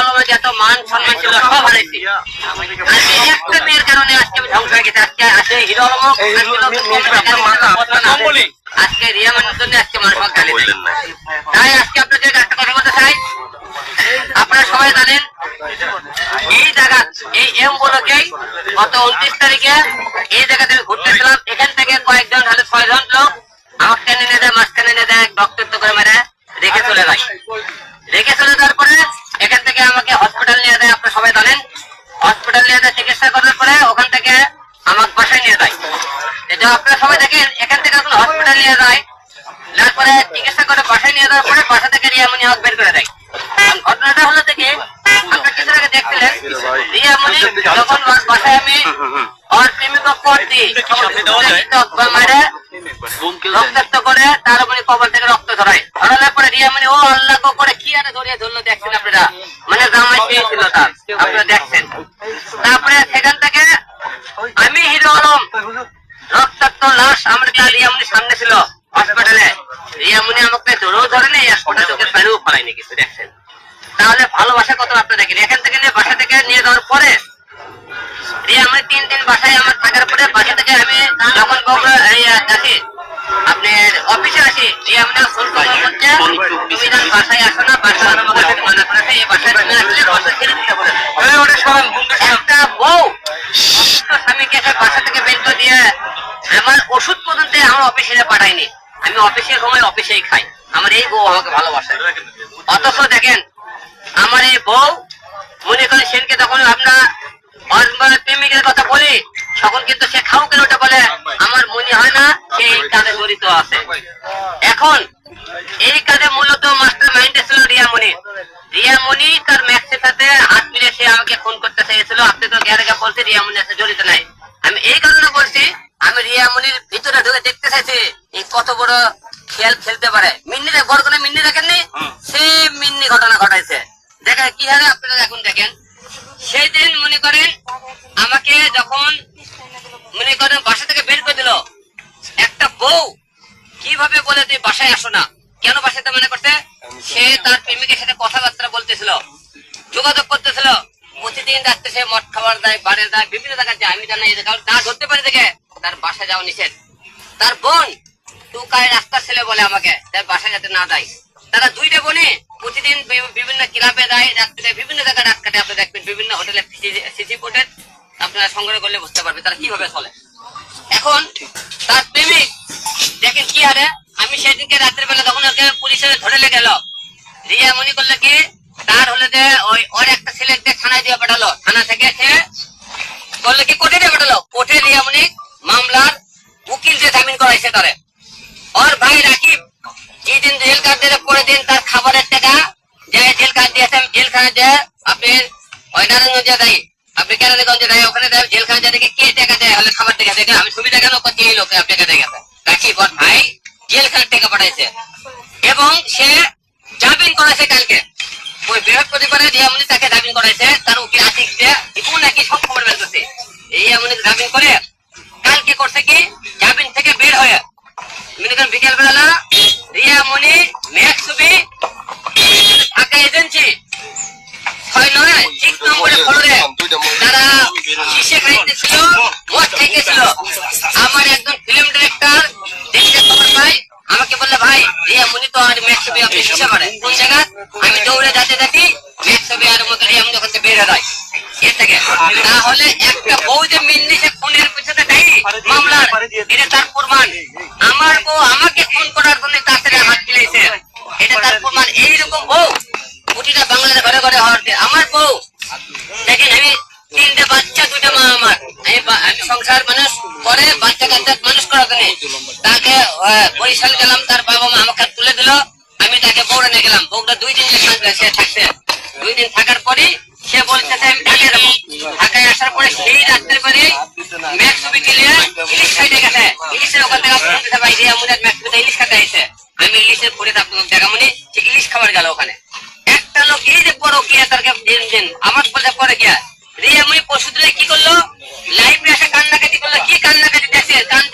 আলমের যত মান সম্মান ছিল সব হারাইছি। আজকে একটা মেয়ের কারণে আজকে আমি ধ্বংস হয়ে গেছে। আজকে আজকে হিরো আলম আজকে আপনার রিয়া মানুষের জন্য আজকে মানুষ গালি তাই আজকে আপনাদের একটা কথা বলতে চাই। আপনারা সবাই জানেন এই জায়গা এই এম বলকেই গত উনত্রিশ তারিখে এই জায়গা থেকে ঘুরতেছিলাম। এখান থেকে কয়েকজন হলে ছয়জন লোক আমাকে টেনে নিয়ে যায় মাঝখানে নিয়ে যায় বক্তব্য করে মেরে রেখে চলে যায়। রেখে চলে যাওয়ার পরে আমাকে হসপিটাল নিয়ে যায়, আপনারা সবাই জানেন। হসপিটাল নিয়ে যায়, চিকিৎসা করার পরে ওখান থেকে আমার বাসায় নিয়ে যায়। এটা আপনারা সবাই দেখেন, এখান থেকে আপনার হসপিটাল নিয়ে যায়, তারপরে চিকিৎসা করে বাসায় নিয়ে যাওয়ার পরে বাসা থেকে রিয়ামনি হক বের করে দেয়। ঘটনাটা হলো থেকে আপনার কিছু আগে দেখছিলেন রিয়ামনি যখন বাসায় আমি মানে মানে তারপরে সেখান থেকে আমি হিরো আলম, রক্তাক্ত লাশ আমার রিয়ামনি সামনে ছিল হসপিটালে রিয়ামনি আমাকে ধরেও ধরে নেই হাসপাতাল কিছু, দেখছেন। তাহলে ভালোবাসা কত আপনারা দেখেন? এখান থেকে নিয়ে বাসা থেকে নিয়ে যাওয়ার পরে বাসায় আমার থাকার পরে বাসা থেকে আমি যখন আসি আপনার অফিসে আসি রিয়ামনি ফোন করে। বলছে তুমি যখন বাসায় আসো না বাসা আমাকে সাথে মানা করেছে এই বাসায় তুমি আসলে বাসা ছেড়ে দিতে বলে একটা বউ। স্বামীকে বাসা থেকে বের করে দিয়ে আমার ওষুধ পর্যন্ত আমার অফিসে পাঠায়নি। আমি অফিসের সময় অফিসেই খাই। আমার এই বউ আমাকে ভালোবাসে। অথচ দেখেন আমার এই বউ মনে করেন সেনকে তখন আপনার প্রেমিকের কথা বলি তখন কিন্তু সে খাও কেন ওটা বলে আমার মনে হয় না সে এই কাজে জড়িত আছে। এখন এই কাজে মূলত মাস্টার মাইন্ডে ছিল রিয়ামণি। রিয়ামণি তার ম্যাক্সের সাথে হাত মিলে সে আমাকে ফোন করতে চেয়েছিল। আপনি তো গ্যারেগা বলছে রিয়ামণি আছে জড়িত নাই। আমি এই কারণে বলছি আমি রিয়ামণির ভিতরে ঢুকে দেখতে চাইছি এই কত বড় খেল খেলতে পারে। মিন্নি দেখ বড় কোনো মিন্নি দেখেননি? সে মিন্নি ঘটনা ঘটাইছে। দেখেন কি হারে আপনারা এখন দেখেন? সেই দিন মনে করেন আমাকে যখন মনে করেন বাসা থেকে বের করে দিল, একটা বউ, কীভাবে বলে তুই বাসায় আসো না? কেন বাসাতে মনে করছে? সে তার প্রেমিকের সাথে কথাবার্তা বলতেছিল, যোগাযোগ করতেছিল। প্রতিদিন রাত্রে সে মদ খাবার দেয় বাড়ে দেয়, বিভিন্ন জায়গায় যায়, আমি জানি এই জায়গা না ধরতে পারি দেখে তার বাসা যাওয়া নিষেধ। তার বোন টুকায় রাস্তার ছেলে বলে আমাকে তার বাসা যাতে না দেয় তারা দুইটা বোনে প্রতিদিন বিভিন্ন ক্লাবে দেয় রাত্রে বিভিন্ন জায়গায় রাত কাটে আপনি দেখবেন বিভিন্ন হোটেলে সিসি ফুটেজ আপনারা সংগ্রহ করলে বুঝতে পারবে তারা কীভাবে চলে। এখন তার প্রেমিক, দেখেন কি হারে? আমি সেদিনকে রাত্রের বেলা তখন ওকে পুলিশে ধরে লেগে গেল, রিয়া মনে করলে কি, তার হলে যে ওই, ওর একটা ছেলেকে থানায় দিয়ে পাঠালো। থানা থেকে সে বলল কি, কোর্টে দিয়ে পাঠালো। কোর্টে রিয়া মনি মামলার উকিল যে জামিন করাইছে তারে। ওর ভাই রাকিব, যেদিন জেল কাট দিলে পরের দিন তার খাবারের টাকা, যে জেল কাট দিয়েছে জেলখানে যে আপনি ওই নারায়ণগঞ্জে দেয় আপনি কেরানীগঞ্জে দেয় ওখানে দেয় জেলখানে যে দেখে কে টাকা দেয়? হলে খাবার টাকা দেয়। আমি সুবিধা কেন করছি এই লোকে আপনি টাকা গেছে রাকিব ওর ভাই জেলখানে টাকা পাঠাইছে। এবং সে জামিন করেছে কালকে। ওই বৃহস্পতিবারে যে এমনি তাকে জামিন করাইছে, তার উকিল আতিক যে ইপু নাকি সব খবর বের করছে এই এমনি জামিন করে কালকে করছে কি? জামিন থেকে বের হয়ে। মনে করেন বিকেল বেলা রিয়া মনি ম্যাক ঢাকা এজেন্সি, ছয় নয়, ঠিক নম্বরে ফলোরে আমাকে বললে, ভাই মনি তো আর ম্যাক ছবি আপনি শীর্ষে পারে কোন জায়গা? আমি দৌড়ে যেতে দেখি ম্যাক ছবি আর মতো রিয়া মনি বের হয়ে এ থেকে। তাহলে একটা বউ যে মিন্নি সে খুনের পিছনে দেয় মামলার। এটা তার প্রমাণ। আমার বউ আমাকে খুন সংসার মানুষ করে, বাচ্চা কাচ্চা মানুষ করার জন্য। তাকে বরিশাল গেলাম, তার বাবা মা আমাকে তুলে দিল। আমি তাকে বউরে নিয়ে গেলাম। বউটা দুই দিন সে থাকছে। দুই দিন থাকার পরে সে বলছে আমি ঢাকায় যাব। ঢাকায় আসার পরে সেই রাত্রের পরে ম্যাক্স ছবি কিনে ইলিশ খাইতে গেছে। ইলিশের ওখান থেকে দিতে পাই যে আমাদের ম্যাক্স ইলিশ খাতে আইছে। আমি ইলিশের পরে আপনার জায়গা মনে সে ইলিশ খাবার গেল ওখানে। একটা লোক এই যে বড় গিয়া তার দিন দিন আমার বলতে পরে গিয়া রে আমি পশু দিলে কি করল? লাইভ এসে কান্নাকাটি করল কি কান্নাকাটি দেখছে কান্দা